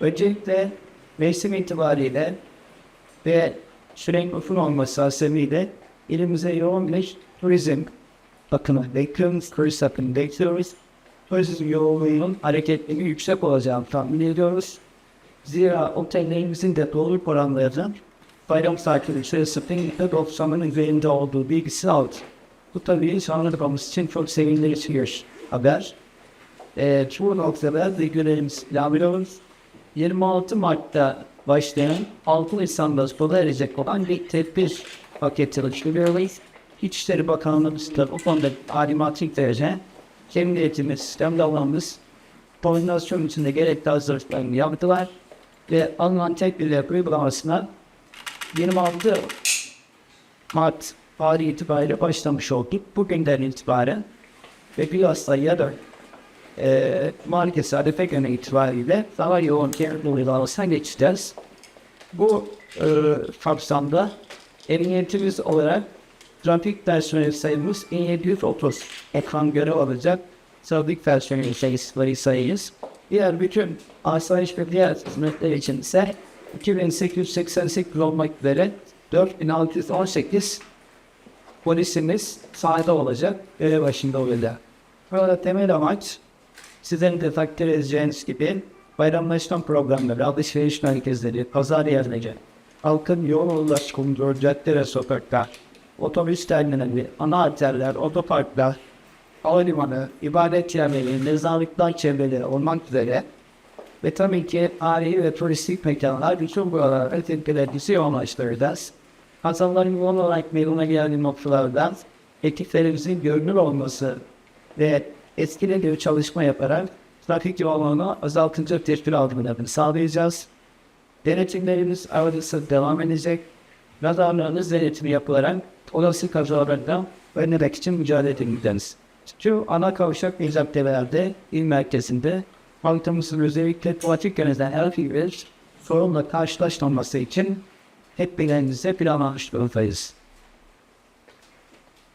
Öncelikle mevsim itibariyle ve sürekli uzun olması hasebiyle ilimize yoğun bir turizm akını bekliyoruz, turist akını bekliyoruz. Turizm yoğunluğunun hareketliliği yüksek olacağını tahmin ediyoruz. Zira otellerimizin de doluluk oranlarının bayram tatili içerisinde %90'ın üzerinde olduğu bilgisi aldı. Bu tabii insanlarımız için çok sevindirici bir haber. Ee, çoğu noktada bilgilerimizi planlıyoruz. 26 Mart'ta başlayan 6 Nisan'da sona erecek olan bir tedbir paketi çalıştırıyoruz. İçişleri Bakanlığımız da bu konuda talimat derece hem niyetimiz hem davranımız koordinasyon içinde gerekli hazırlıklarını yaptılar ve alınan tedbirler uygulamasına 26 Mart tarihi itibariyle başlamış olduk. Bugünden itibaren ve bilhassa yarın e, Market Arefe günü itibariyle daha yoğun kendi uygulamasına geçeceğiz. Bu e, kapsamda emniyetimiz olarak trafik personeli sayımız 1730 ekran görev alacak trafik personeli sayısı sayıyız. Diğer bütün asayiş ve diğer hizmetler için ise 2888 olmak üzere 4618 polisimiz sahada olacak, görev başında olacak. Burada temel amaç sizin de takdir edeceğiniz gibi bayramlaşma programları, alışveriş merkezleri, pazar yerleri, halkın yoğun ulaşımı, cadde ve sokaklar, otobüs terminali, ana arterler, otoparklar, havalimanı, ibadet yerleri, mezarlıklar çevreleri olmak üzere ve tabii ki tarihi ve turistik mekanlar bütün buralara tepkilerimizi yoğunlaştıracağız. Hasanların yoğun olarak meydana geldiği noktalardan ekiplerimizin görünür olması ve etkili bir çalışma yaparak trafik yoğunluğunu azaltınca tedbir almalarını sağlayacağız. Denetimlerimiz arası devam edecek. Radarlarınız denetimi yapılarak olası kazalardan önlemek için mücadele edeceğiz. Şu ana kavşak caddelerde, il merkezinde halkımızın özellikle trafik yöneten herhangi bir sorunla karşılaşmaması için hep birlikte planlamış durumdayız.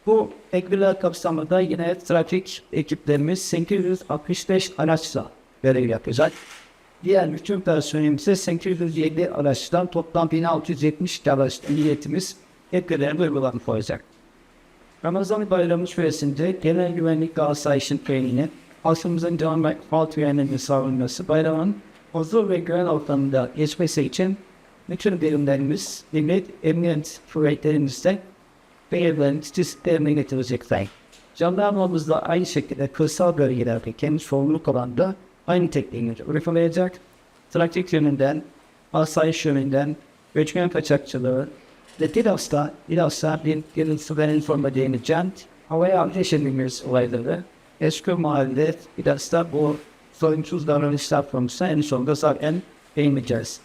Bu tedbirler kapsamında yine trafik ekiplerimiz 865 araçla görev yapacak. Diğer bütün personelimize 807 araçtan toplam 1670 araç niyetimiz hep görev uygulanmış olacak. Ramazan bayramı süresinde genel güvenlik ve asayişin temini, halkımızın devam ve halk güvenliğinin sağlanması, bayramın huzur ve güven ortamında geçmesi için bütün birimlerimiz, devlet, emniyet kuvvetlerimizde belirlenen sistemine getirecekler. Jandarmamız da aynı şekilde kırsal bölgelerde kendi sorumluluk alanda aynı tekniğini uygulayacak. Trafik yönünden, asayiş yönünden, göçmen kaçakçılığı ve bilhassa, bilhassa bir gelirsi ve informa değineceğim. Havaya ateş edilmesi olayları, eski mahallede bilhassa bu sorunsuz davranışlar konusunda en sonunda zaten değineceğiz.